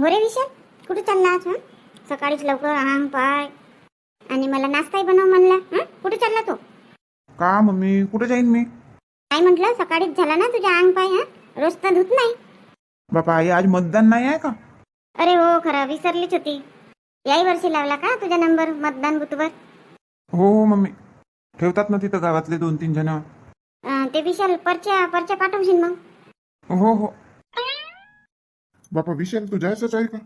हो रे विशाल? कुठे चालला आज हं? सकाळीच लवकर अंग पाय. आणि मला नाश्ताही बनव म्हणला हं? कुठे चालला तो? का मम्मी? कुठे जाईन मी? काय म्हटलं? सकाळीच झाला ना तुझ्या अंग पाय हं? रोज तर धुत नाही. बापा आई आज मतदान नाही आहे का? अरे हो खरं विसरलीच होती. याही वर्षी लावला का तुझा नंबर मतदान बूथवर? हो हो मम्मी. ठेवतात ना तिथं गावातले दोन तीन जण. अं, ते विशाल परच्या परच्या पाठवशील मग? हो हो. बापा विशाल तू जायचंच आहे का?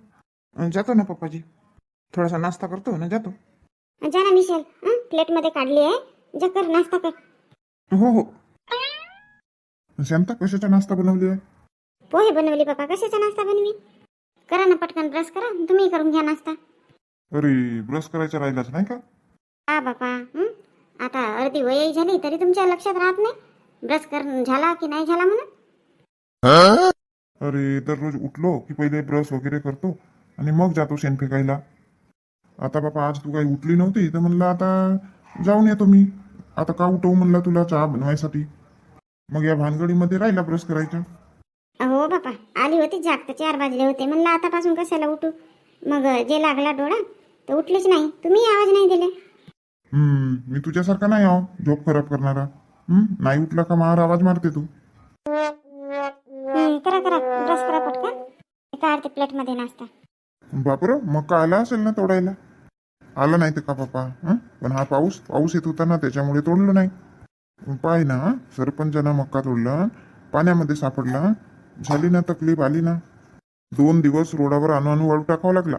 अं, जातो ना पप्पाजी. थोडासा नाश्ता करतो ना जातो. जा ना विशाल हं? प्लेटमध्ये काढली आहे. जा कर नाश्ता कर. हो हो. शांता कशाचा नाश्ता बनवली आहे? पोहे बनवली बाबा कशाचा नाश्ता बनवी? करा ना पटकन ब्रश करा. तुम्ही करून घ्या नाश्ता. अरे ब्रश करायचा राहिलाच नाही का? हा बापा. हं? आता अर्धी वयही झाली तरी तुमच्या लक्षात राहत नाही? ब्रश कर झाला की नाही झाला म्हणून? अरे दररोज उठलो की पहिले ब्रश वगैरे करतो आणि मग जातो शेण फेकायला. आता बापा आज तू काही उठली नव्हती तर म्हणलं आता जाऊन येतो मी. आता का उठवू म्हणलं तुला चहा बनवायसाठी? मग या भानगडीमध्ये राहिला ब्रश करायचा हो बापा आली होती जाग तर चार वाजले होते. म्हणलं आतापासून कशाला उठू? मग जे लागला डोळा तर उठलीच नाही. तुम्ही आवाज नाही दिले. हम्म मी तुझ्यासारखा नाही आहो झोप खराब करणारा. हम्म नाही उठला का मार आवाज मारते तू. काढते प्लेटमध्ये नाश्ता. बापर मग का आला असेल ना तोडायला? आला नाही तर का बापा हं? पण हा पाऊस पाऊस येत होता ना त्याच्यामुळे तोडलं नाही. पाय ना सरपंचानं मक्का तोडला पाण्यामध्ये सापडला झाली ना तकलीफ आली ना. दोन दिवस रोडावर आणू आणू वाळू टाकावा लागला.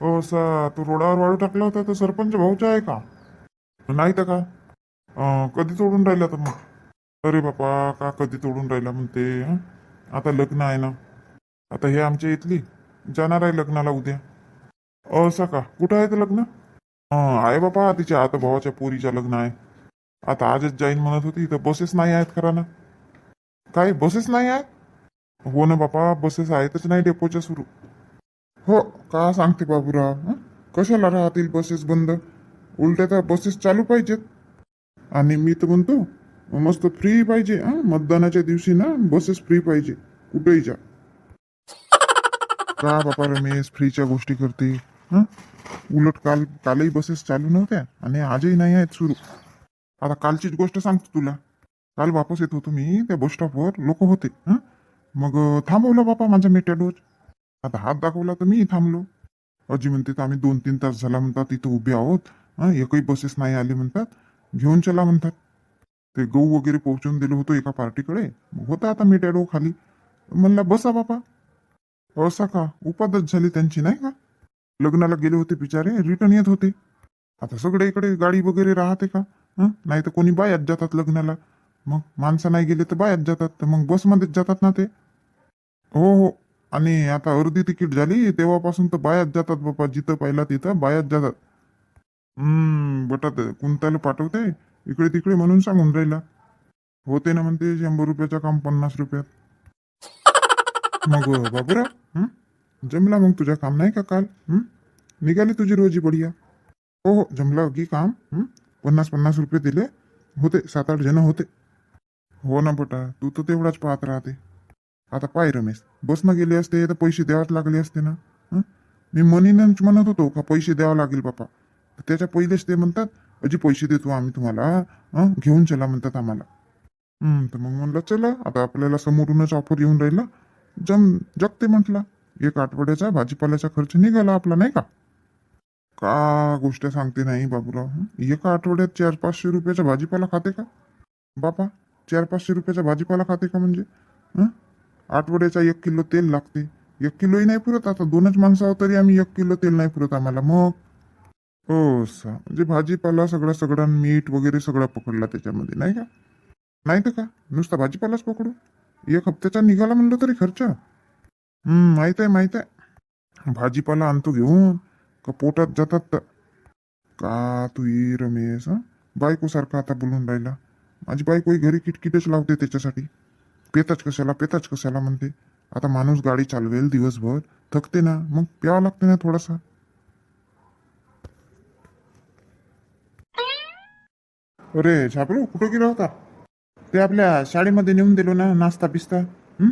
हो असा तो रोडावर वाळू टाकला होता तर सरपंच भाऊचा आहे का? नाही तर का? अं, कधी तोडून राहिला तर मग? अरे बापा का कधी तोडून राहिला म्हणते हं? आता लग्न आहे ना. आता हे आमच्या इथली. जाणार आहे लग्नाला उद्या. असं का कुठं आहे ते लग्न? आहे बापा तिच्या आता भावाच्या पोरीच्या लग्न आहे. आता आजच जाईन म्हणत होती तर बसेस नाही आहेत खरा ना. काय बसेस नाही आहेत? हो ना बापा बसेस आहेतच नाही डेपोच्या सुरू. हो का सांगते बाबूराव कशाला राहतील बसेस बंद? उलट्या तर बसेस चालू पाहिजेत. आणि मी तर म्हणतो मस्त फ्री पाहिजे हां? मतदानाच्या दिवशी ना बसेस फ्री पाहिजे. कुठेही जा. का बापा रमेश फ्रीच्या गोष्टी करते? हं? उलट काल कालही बसेस चालू नव्हत्या आणि आजही नाही आहेत सुरू. आता कालचीच गोष्ट सांगतो तुला. काल वापस येत होतो मी त्या बस स्टॉपवर लोक होते. हं? मग अं, थांबवलं बापा माझा मेटॅडोज आता हात दाखवला तर मी थांबलो. अजी म्हणते तर आम्ही दोन तीन तास झाला म्हणतात इथं उभे आहोत. हं? एकही बसेस नाही आले म्हणतात. घेऊन चला म्हणतात. ते गहू वगैरे पोहोचवून दिलं होतं एका पार्टीकडे मग होता आता मेटॅडो खाली. म्हणला बसा बापा. असा का? उपादच झाली त्यांची नाही का? लग्नाला गेले होते बिचारे रिटर्न येत होते. आता सगळे इकडे गाडी वगैरे राहते का? नाही तर कोणी बायात जातात लग्नाला. मग माणसं नाही गेले तर बायात जातात तर मग बसमध्येच जातात ना ते. हो हो. आणि आता अर्धी तिकीट झाली तेव्हापासून तर बायात जातात बाबा जिथं पाहिला तिथं बायात जातात. हम्म बटात कुंताला पाठवते इकडे तिकडे म्हणून सांगून राहिला. होते ना म्हणते शंभर रुपयाचं काम पन्नास रुपयात. मग बाबूराव जमला मग तुझा काम नाही का काल निघाली तुझी रोजी बढिया हो हो जमला की काम पन्नास पन्नास रुपये दिले होते सात आठ जण होते हो ना बेटा तू तर तेवढाच पाहत राहते आता पाय रमेश बसनं गेले असते तर पैसे द्यावाच लागले असते ना मी मनीनंच म्हणत होतो का पैसे द्यावं लागेल बापा त्याच्या पहिलेच ते म्हणतात अजी पैसे देतो आम्ही तुम्हाला घेऊन चला म्हणतात आम्हाला तर मग म्हणलं चला आता आपल्याला समोरूनच ऑफर येऊन राहिला जम जगते म्हटलं एक आठवड्याचा भाजीपाल्याचा खर्च निघाला आपला नाही का? का गोष्ट सांगते नाही बाबूराव एका आठवड्यात चार पाचशे रुपयाचा भाजीपाला खाते का? बापा चार पाचशे रुपयाचा भाजीपाला खाते का म्हणजे? आठवड्याचा एक किलो तेल लागते. एक किलोही नाही पुरत आता दोनच माणसं आहोत तरी आम्ही एक किलो तेल नाही पुरत आम्हाला मग? हो सा म्हणजे भाजीपाला सगळं सगळं मीठ वगैरे सगळं पकडला त्याच्यामध्ये नाही का? नाही तर का? नुसता भाजीपालाच पकडू? एक हप्त्याचा निघाला म्हणलं तरी खर्च. हम्म माहीत आहे माहीत आहे. भाजीपाला आणतो घेऊन का पोटात जातात तर. का तू ये रमेश हं? बायकोसारखा आता बोलून राहिला. माझी बायको घरी किटकिटच लावते त्याच्यासाठी. पेताच कशाला पेताच कशाला म्हणते. आता माणूस गाडी चालवेल दिवसभर. थकते ना मग प्यावं लागते ना थोडासा. अरे छापरू कुठं गेला होता? ते आपल्या शाळेमध्ये नेऊन दिलो ना नाश्ता बिस्ता. हं?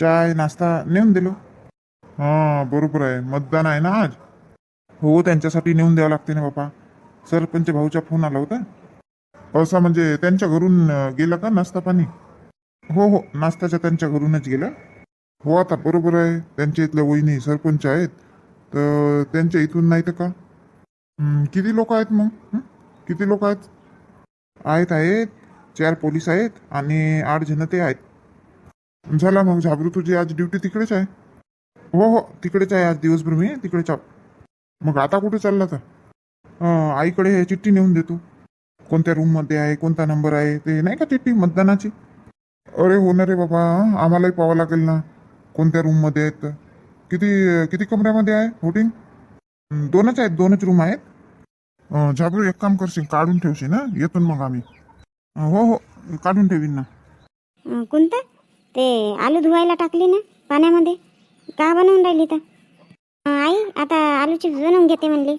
चाय नाश्ता नेऊन दिलो. हा बरोबर आहे. मतदान आहे ना आज? हो त्यांच्यासाठी नेऊन द्यावं लागते ना बापा. सरपंच भाऊचा फोन आला होता. असा म्हणजे त्यांच्या घरून अं, गेला का नाश्ता पाणी? हो हो. नाश्त्याच्या त्यांच्या घरूनच गेला. हो आता बरोबर आहे. त्यांच्या इथल्या वहिनी सरपंच आहेत. तर त्यांच्या इथून नाही तर का? हं, किती लोक आहेत मग? हं? किती लोक आहेत? आहेत आहेत. चार पोलीस आहेत आणि आठ जण ते आहेत. झाला मग झाबरू तुझी आज ड्युटी तिकडेच आहे? हो हो. तिकडेच आहे आज दिवसभर मी. तिकडेच आहो मग आता कुठे चालला तर आईकडे हे चिठ्ठी नेऊन देतो कोणत्या रूममध्ये आहे कोणता नंबर आहे ते नाही का चिठ्ठी? मतदानाची? अरे हो ना रे बाबा. आम्हालाही पाहावं लागेल ना. कोणत्या रूममध्ये आहेत? किती किती कमऱ्यामध्ये आहे? व्होटिंग दोनच आहेत दोनच रूम आहेत. अं, झाबरू एक काम करशील काढून ठेवशील ना येतो ना मग आम्ही अं, हो हो काढून ठेवीन ना अं, कोणतं ते आलू धुवायला टाकली ना पाण्यामध्ये का बनवून राहिली तर अं, आई आता आलू चिप्स बनवून घेते म्हणली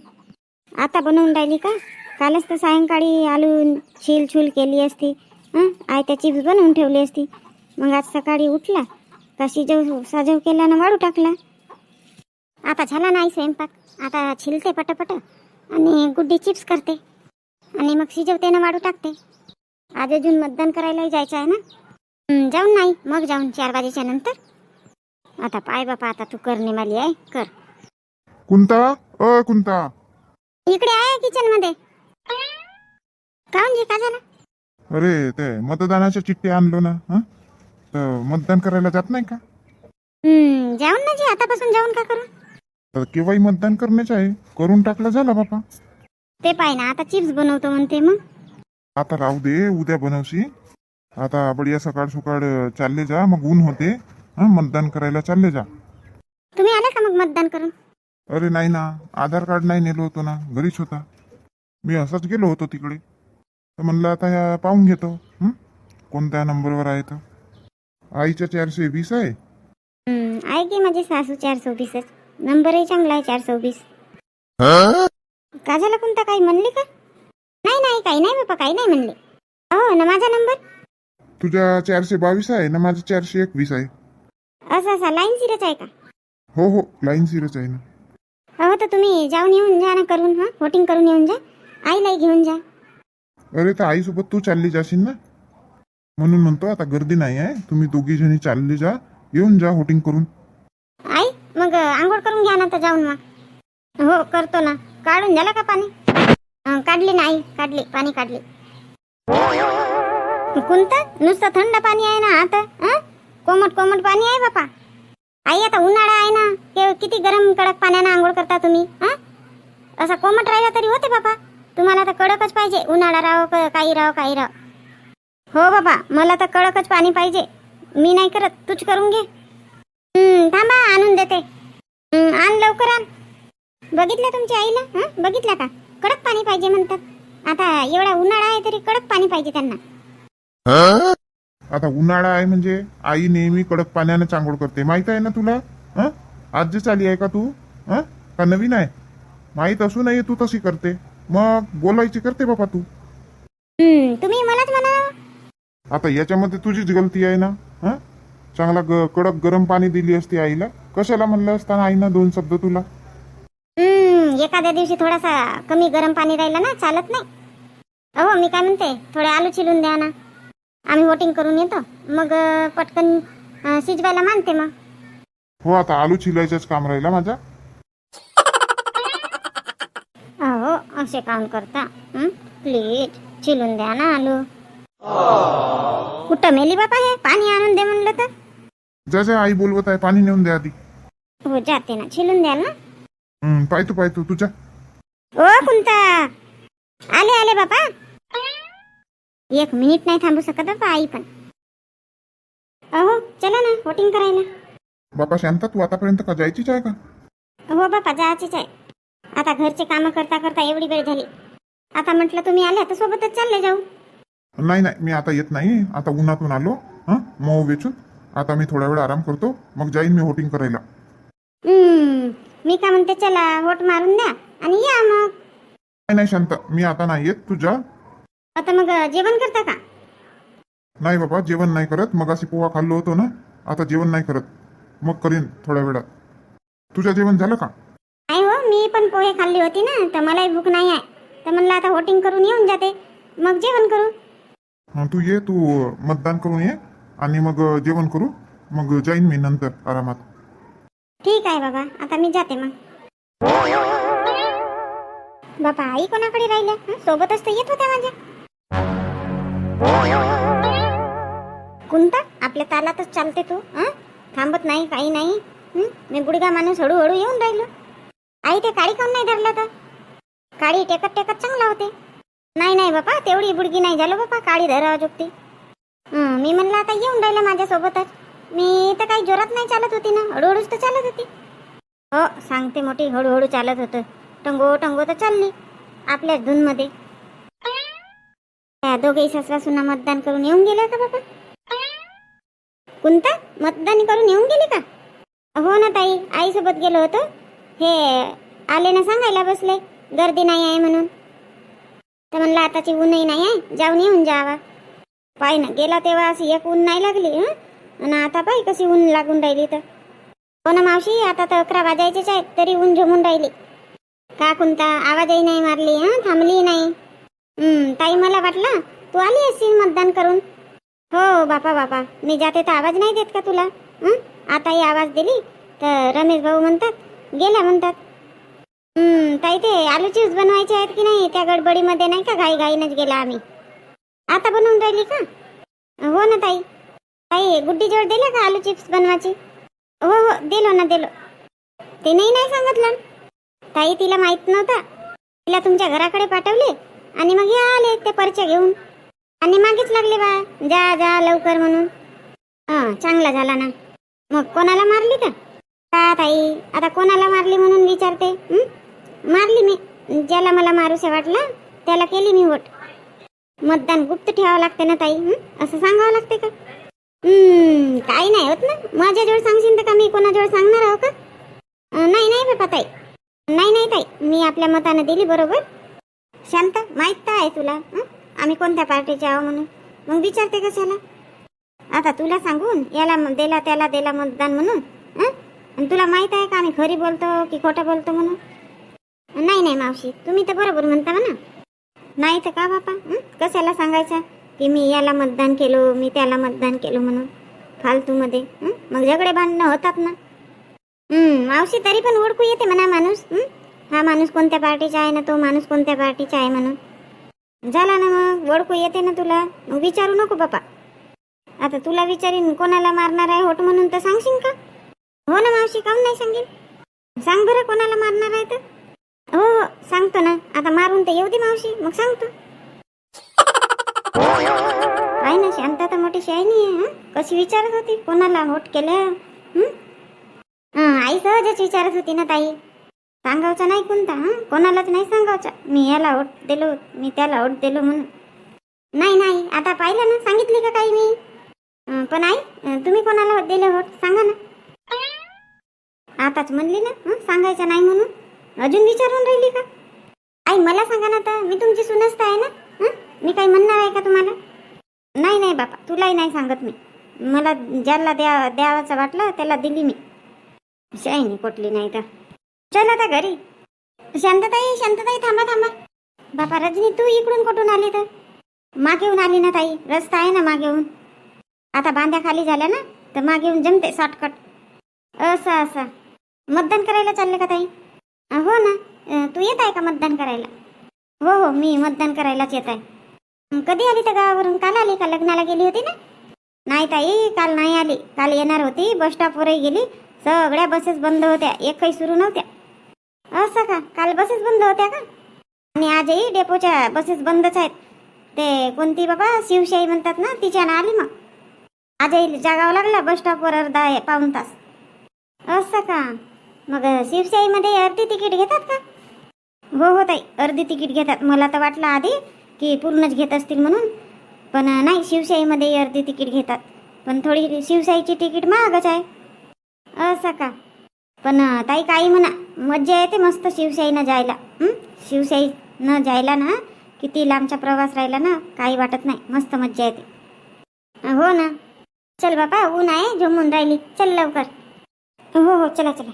आता बनवून राहिली का कालच तर सायंकाळी आलू छील छूल केली असती हं आई त्या चिप्स बनवून ठेवली असती मग आज सकाळी उठला का शिजव साजव केला ना वाळू टाकला आता झाला नाही स्वयंपाक आता छिलते पटपट आणि गुड्डी चिप्स करते. आणि मग शिजवते ना वाळू टाकते. आज अजून मतदान करायलाही जायचं आहे ना? जाऊन नाही मग जाऊन चार वाजेच्या नंतर. आता पाय बापा आता तू करणे आहे कर. कुंता अ कुंता. इकडे आहे किचनमध्ये काऊन जी का झालं? अरे ते मतदानाच्या चिठ्ठी आणलो ना हं? तर मतदान करायला जात नाही का? जाऊन ना जी आतापासून जाऊन का करू? तर केव्हाही मतदान करण्याचं आहे. करून टाकलं झालं बापा. ते पाय ना आता चिप्स बनवतो म्हणते मग. आता राहू दे उद्या बनवशी. आता बढिया सकाळ सकाळ चालले जा मग ऊन होते. हं मतदान करायला चालले जा. तुम्ही आले का मग मतदान करून? अरे नाही ना आधार कार्ड नाही नेलो होतो ना घरीच होता. मी असंच गेलो होतो तिकडे. तर म्हणलं आता ह्या पाहून घेतो. हं? कोणत्या नंबरवर आहे तर? आईच्या चारशे वीस आहे. हं, आहे की माझी सासू चार सव्वीसच नंबरही चांगला आहे चार सव्वीस. का झालं कोणता काही? म्हणली का? नाही नाही काही नाही बाबा काही नाही म्हणले. हो ना माझा नंबर? तुझ्या चारशे बावीस आहे ना माझं चारशे एकवीस आहे. असा असा लाईन सिरच आहे का? हो हो लाईन सिरच आहे ना. हो तर तुम्ही जाऊन येऊन जा ना करून हा? वोटिंग करून येऊन जा. आईलाही घेऊन जा. अरे तर आईसोबत तू चालली जाशील ना? म्हणून म्हणतो आता गर्दी नाही आहे. तुम्ही दोघी जणी चालली जा. येऊन जा होटिंग करून. मग आंघोळ करून घ्या ना तर जाऊन मग. हो करतो ना. काढून झालं का पाणी? काढली नाही काढली पाणी काढली. कोणतं? नुसतं थंड पाणी आहे ना आता कोमट कोमट पाणी आहे बापा. आई आता उन्हाळा आहे ना किती गरम कडक पाण्यानं आंघोळ करता तुम्ही हं? असा कोमट राहिला तरी होते बापा. तुम्हाला तर कडकच पाहिजे उन्हाळा राहो काही राहो काही राहो. हो बाबा मला तर कडकच पाणी पाहिजे. मी नाही करत तूच करून घे. थांबा आणून देते. आण लवकर आण. बघितलं तुमच्या आईला? हं? बघितलं का? कडक पाणी पाहिजे म्हणतात. आता एवढा उन्हाळा आहे तरी कडक पाणी पाहिजे त्यांना. आता उन्हाळा आहे म्हणजे आई नेहमी कडक पाण्याने चांगोळ करते. माहीत आहे ना तुला? हं? आज जे चाली आहे का तू? हं? का नवीन आहे? माहीत असूनही तू तशी करते. मग बोलायची करते बाबा तू. तुम्ही मलाच म्हणा आता याच्यामध्ये तुझीच गलती आहे ना? हं? चांगला ग कडक गरम पाणी दिली असती आईला. कशाला म्हणलं असताना आईनं दोन शब्द तुला? एखाद्या दिवशी थोडासा कमी गरम पाणी राहिलं ना चालत नाही. अहो मी काय म्हणते थोडे आलू चिलून द्या ना. आम्ही वोटिंग करून येतो. मग पटकन शिजवायला मानते मग. हो आता आलू छिलायचंच काम राहिला माझा अहो असे काम करता. प्लीज चिलून द्या ना आलू. कुठं मेली बापा हे? पाणी आणून दे म्हणलं तर. जा जा आई बोलवत आहे पाणी नेऊन द्या आधी. हो जाते ना. चिलून द्याल ना? हं, पाहतो पाहतो. तुझ्या ओ कुंता! आले आले बापा. एक मिनिट नाही थांबू शकत बापा आई पण. अहो चला ना वोटिंग करायला. बापा शांता तू आतापर्यंत का जायचीच आहे का? हो बापा जायचीच आहे. आता घरचे कामं करता करता एवढी वेळ झाली. आता म्हटलं तुम्ही आल्या तर सोबतच चालले जाऊ. नाही नाही मी आता येत नाही. आता उन्हातून आलो हं मऊ वेचून. आता मी थोडा वेळ आराम करतो मग जाईन मी होटिंग करायला. मी का म्हणते चला वोट मारून द्या आणि या मग. नाही नाही शांत मी आता नाही येत तू जा. आता मग जेवण करता का? नाही बाबा जेवण नाही करत मग अशी पोहा खाल्लो होतो ना आता जेवण नाही करत मग करीन थोड्या वेळात. तुझं जेवण झालं का? नाही हो मी पण पोहे खाल्ली होती ना तर मलाही भूक नाही आहे. तर म्हणलं आता वोटिंग करून येऊन जाते मग जेवण करू. तू ये तू मतदान करून ये. आणि मग जेवण करू? मग जाईन मी नंतर आरामात. ठीक आहे बाबा आता मी जाते मग. बाबा आई कोणाकडे राहिल्या? हं? सोबतच तर येत होत्या माझ्या. कोणता आपल्या तालातच चालते तू हं? थांबत नाही काही नाही. हं? मी गुडगा माणूस हळूहळू येऊन राहिलो. आई ते काळी काऊन नाही धरलं तर? काळी टेकत टेकत चांगला होते. नाही नाही बापा तेवढी बुडगी नाही झालो बापा काळी धरावा जोगती. मी म्हणलं आता येऊन राहिलं माझ्यासोबतच. मी तर काही जोरात नाही चालत होती ना हळूहळूच तर चालत होती. हो सांगते मोठी हळूहळू चालत होतं. टंगो टंगो तर चालली आपल्याच धूनमध्ये. त्या दोघेही सासरा सुना मतदान करून येऊन गेल्या का बाबा. कोणता मतदान करून येऊन गेले का? हो ना ताई आईसोबत गेलो होतो. हे आले ना सांगायला बसले गर्दी नाही आहे म्हणून. तर म्हणलं आताची ऊनही नाही आहे जाऊन येऊन जावा. पाय ना गेला तेव्हा अशी एक ऊन नाही लागली हं? आणि आता पाय कशी ऊन लागून राहिली तर. हो ना मावशी आता तर अकरा वाजायचेच आहेत तरी ऊन झोमून राहिली. का कोणता आवाजही नाही मारली हं? थांबली नाही. ताई मला वाटलं तू आली असेल मतदान करून. हो बापा बापा मी जाते तर आवाज नाही देत का तुला? हं? आताही आवाज दिली तर रमेश भाऊ म्हणतात गेला म्हणतात. ताई ते आलू चिप्स बनवायचे आहेत की नाही त्या गडबडीमध्ये नाही का घाई घाईनच गेला आम्ही? आता बनवून राहिली का? हो ना ताई. ताई गुड्डी जोड दिल्या का आलू चिप्स बनवायची? हो हो दिलो ना दिलो. ते नाही नाही सांगितलं. ताई तिला माहीत नव्हता. तिला तुमच्या घराकडे पाठवले आणि मग हे आले ते परच्या घेऊन. आणि मागेच लागले बा. जा जा लवकर म्हणून. हा चांगला झाला ना. मग कोणाला मारली का? का ताई? आता कोणाला मारली म्हणून विचारते? मारली मी. ज्याला मला मारूसे वाटलं त्याला केली मी वोट. मतदान गुप्त ठेवावं लागते ना ताई असं सांगावं लागते का? काही नाही होत ना. माझ्याजवळ सांगशील तर का? मी कोणाजवळ सांगणार आहो का? नाही नाही बापा ताई. नाही नाही ताई. मी आपल्या मतानं दिली बरोबर. शांत माहीत तर आहे तुला आम्ही कोणत्या पार्टीचे आहो म्हणून? मग विचारते कशाला? आता तुला सांगून याला दिला त्याला दिला मतदान म्हणून आणि तुला माहीत आहे का आम्ही खरी बोलतो की खोटं बोलतो म्हणून? नाही नाही मावशी. तुम्ही तर बरोबर म्हणता म्हणा. नाही तर का बापा? कशाला सांगायचं? की मी याला मतदान केलो मी त्याला मतदान केलो म्हणून. फालतूमध्ये माझ्याकडे मग झगडे भांडणं होतात ना. मावशी तरी पण ओळखू येते म्हणा माणूस हा? माणूस कोणत्या पार्टीचा आहे ना तो माणूस कोणत्या पार्टीचा आहे म्हणून. झाला ना मग ओळखू येते ना तुला. मग विचारू नको बापा. आता तुला विचारीन कोणाला मारणार आहे होट म्हणून तर सांगशील का? हो ना मावशी काऊन नाही सांगेन? सांग बरं कोणाला मारणार आहे तर. हो हो सांगतो ना. आता मारून तर येऊ दे मावशी. मग सांगतो. आहे ना शांतता मोठी शायनी आहे हं? कशी विचारत होती? कोणाला होट केल्या आई सहजच विचारत होती ना ताई. सांगावचा नाही कोणता हा? कोणालाच नाही सांगावचा. मी याला ओट दिलो मी त्याला ओट दिलो म्हणून. नाही नाही आता पाहिलं ना सांगितली का काही मी? पण आई तुम्ही कोणाला दिले होत सांगा ना. आताच म्हणली ना सांगायचं नाही म्हणून. अजून विचारून राहिली का? आई मला सांगा ना तर मी तुमची सुनस्त आहे ना? हं? मी काही म्हणणार आहे का तुम्हाला? नाही नाही बापा तुलाही नाही सांगत मी. मला ज्याला द्या द्यावाचं वाटलं त्याला दिली मी. शाईनी पोटली नाही तर. चल आता घरी. शांतताई शांतताई थांबा थांबा. बापा रजनी तू इकडून कुठून आली तर? मागे येऊन आली ना ताई? रस्ता आहे ना मागे येऊन. आता बांध्या खाली झाल्या ना तर मागे येऊन जमते शॉर्टकट असं असं. मतदान करायला चालले का ताई? हो ना. तू येत आहे का मतदान करायला? हो हो मी मतदान करायलाच येत आहे. कधी आली तर गावावरून? काल आली का? लग्नाला गेली होती ना? नाही ताई काल नाही आली. काल येणार होती बस स्टॉपवरही गेली. सगळ्या बसेस बंद होत्या. एकही सुरू नव्हत्या. असं का? काल बसेस बंद होत्या का? आणि आजही डेपोच्या बसेस बंदच आहेत. ते कोणती बाबा? शिवशाही म्हणतात ना तिच्यानं आली मग. आजही जागावं लागलं बस स्टॉपवर अर्धा पाऊन पाऊण तास. असं का? मग शिवशाहीमध्ये अर्धी तिकीट घेतात का? हो हो ताई अर्धी तिकीट घेतात. मला तर वाटलं आधी की पूर्णच घेत असतील म्हणून. पण नाही शिवशाहीमध्ये अर्धी तिकीट घेतात. पण थोडी शिवशाहीची तिकीट महागच आहे. असं का? पण ताई काही म्हणा. मज्जा येते मस्त शिवशाहीनं जायला. शिवशाहीनं जायला ना किती लांबचा प्रवास राहिला ना काही वाटत नाही. मस्त मज्जा येते. हो ना. चल बापा ऊन आहे झोमून राहिली. चल लवकर. हो हो चला चला.